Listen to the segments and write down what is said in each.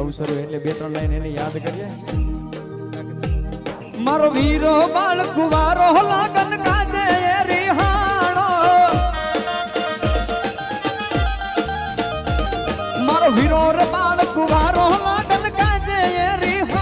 અવસર હોય એટલે બે ત્રણ લાઈન એને યાદ કરીએ. મારો વીરો બાળ કુવારો કાજે રિહાણો. મારો વીરો બાળ કુવારો કાજે રિહાણો.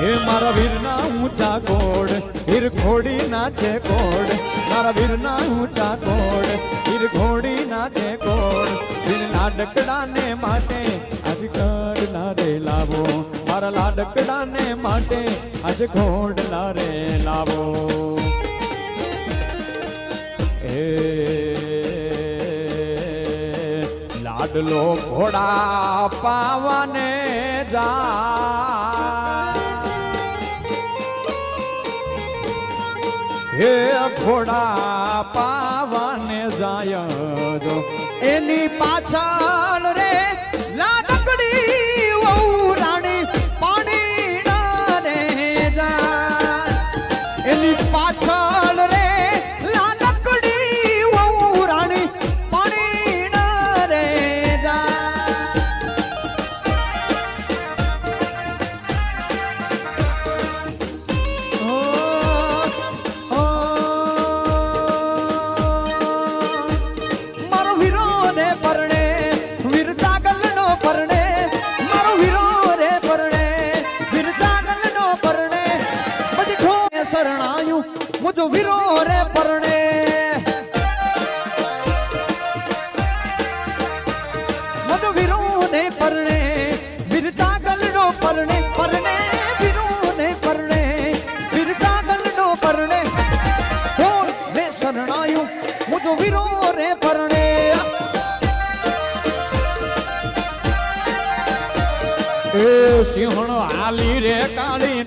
હે મારા વીરના ઊંચા કોડ હીર ઘોડી છે કોડ. મારા વીરના ઊંચા કોડ હીર ઘોડી છે કોડ. વીર લાડકડાને માટે આજ કડલા રે લાવો. મારા લાડકડાને માટે આજ ઘોડલા રે લાવો. એ લાડલો ઘોડા પાવાને જા હે ઘોડા પાવાને જાય એની પાછળ રે શરણાયું મુજો વીરો રે પરણે. મજો વીરો ને પરણે. વીર ચાગલ નો પરણે પરણે. વીરો ને પરણે. વીર ચાગલ નો પરણે. ઢોલ ને શરણાયું. મુજો વીરો રે પરણે. એ સિંહણ હાલી રે કાળી